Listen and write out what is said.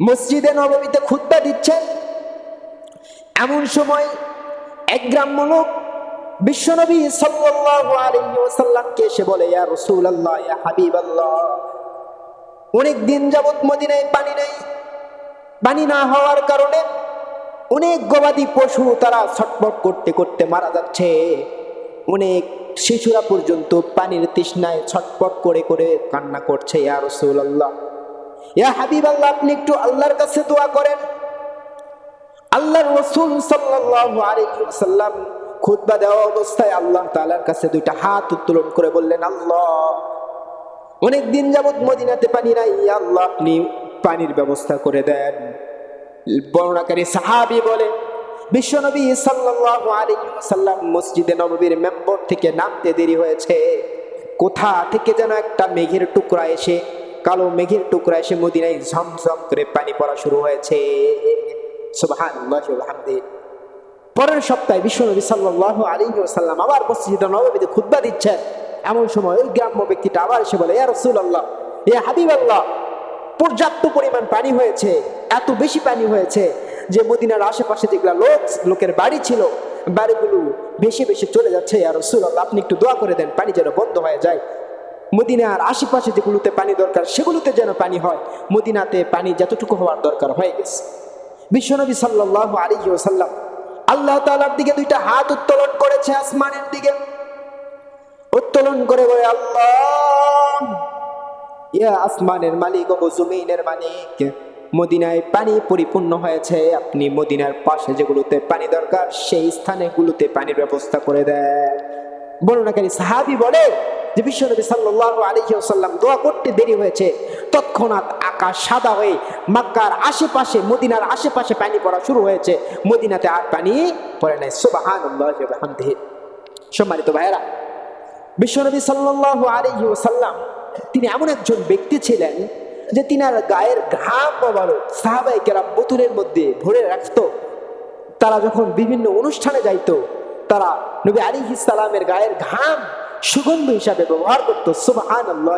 মসজিদে নববীতে খুতবা দিচ্ছেন। এমন সময় এক গ্রাম্য লোক বিশ্বনবী ওয়াসাল্লামকে এসে বলে অনেক দিন যাবত মদিনায় পানি নেই। পানি না হওয়ার কারণে অনেক গবাদি পশু তারা ছটফট করতে করতে মারা যাচ্ছে। অনেক শিশুরা পর্যন্ত পানির তৃষ্ণায় ছটফট করে করে কান্না করছে, ইয়া রাসূলুল্লাহ। ইয়া হাবিবাল্লাহ, আপনি একটু আল্লাহর কাছে দোয়া করেন। আল্লাহর রসুল সাল্লাল্লাহু আলাইহি ওয়াসাল্লাম খুতবা দেওয়া অবস্থায় আল্লাহ তাআলার কাছে দুইটা হাত উত্তোলন করে বললেন, আল্লাহ অনেক দিন যাবত মদিনাতে পানি নাই আল্লাহ, আপনি পানির ব্যবস্থা করে দেন। বর্ণাকারী সাহাবি বলে বিশ্বনবী সাল্লাল্লাহু আলাইহি ওয়াসাল্লাম মসজিদে নববীর মেম্বর থেকে নামতে দেরি হয়েছে। কোথা থেকে যেন একটা মেঘের টুকরা এসে, কালো মেঘের টুকরা এসে মদিনায় ঝমঝম করে পানি পড়া শুরু হয়েছে। পরের সপ্তাহে বিশ্বনবী সাল্লাল্লাহু আলাইহি ওয়াসাল্লাম আবার মসজিদে নববীতে খুতবা দিচ্ছেন। এমন সময় ওই গ্রাম্য ব্যক্তিটা আবার এসে বলে, ইয়া রাসূলুল্লাহ, ইয়া হাবিবাল্লাহ, পর্যাপ্ত পরিমাণ পানি হয়েছে, এত বেশি পানি হয়েছে যে মদিনার আশেপাশে যেগুলা লোক, লোকের বাড়ি ছিল, বাড়িগুলো বেশি বেশি চলে যাচ্ছে। আর রসুল্লাহ আপনি একটু দোয়া করে দেন, পানি যেন বন্ধ হয়ে যায়। মদিনার আশেপাশে যেগুলোতে পানি দরকার, সেগুলোতে যেন পানি হয়। মদিনাতে পানি যতটুকু হওয়ার দরকার হয়ে গেছে। বিশ্বনবী সাল্লাহ আলী সাল্লাম আল্লাহ তালার দিকে দুইটা হাত উত্তোলন করেছে আসমানের দিকে। উত্তোলন করে বলে, আল্লাহ, ইয়া আসমানের মালিক ও জমিনের মালিক মদিনায় পানি পরিপূর্ণ হয়েছে। আপনি মদিনার পাশে যেগুলোতে পানি দরকার, সেই স্থানেগুলোতে পানির ব্যবস্থা করে দেন। বর্ণনাকারী সাহাবি বলে যে বিশ্বনবী সাল্লাল্লাহু আলাইহি ওয়াসাল্লাম দোয়া করতে দেরি হয়েছে। তৎক্ষণাৎ আকাশ সাদা হয়ে মক্কার আশেপাশে, মদিনার আশেপাশে পানি পড়া শুরু হয়েছে। মদিনাতে আর পানি পড়ে নাই। বিহামদিহি। সম্মানিত ভাইয়েরা বিশ্বনবী সাল্লাল্লাহু আলাইহি ওয়াসাল্লাম তিনি এমন একজন ব্যক্তি ছিলেন যে তিনার গায়ের ঘাম বলো সাহাবাই কেরাম বোতলের মধ্যে ভরে রাখত, তারা যখন বিভিন্ন অনুষ্ঠানে যাইত, তারা নবী আলী ইসালামের গায়ের ঘাম সুগন্ধ হিসাবে ব্যবহার করতো সুবাহ আল্লাহ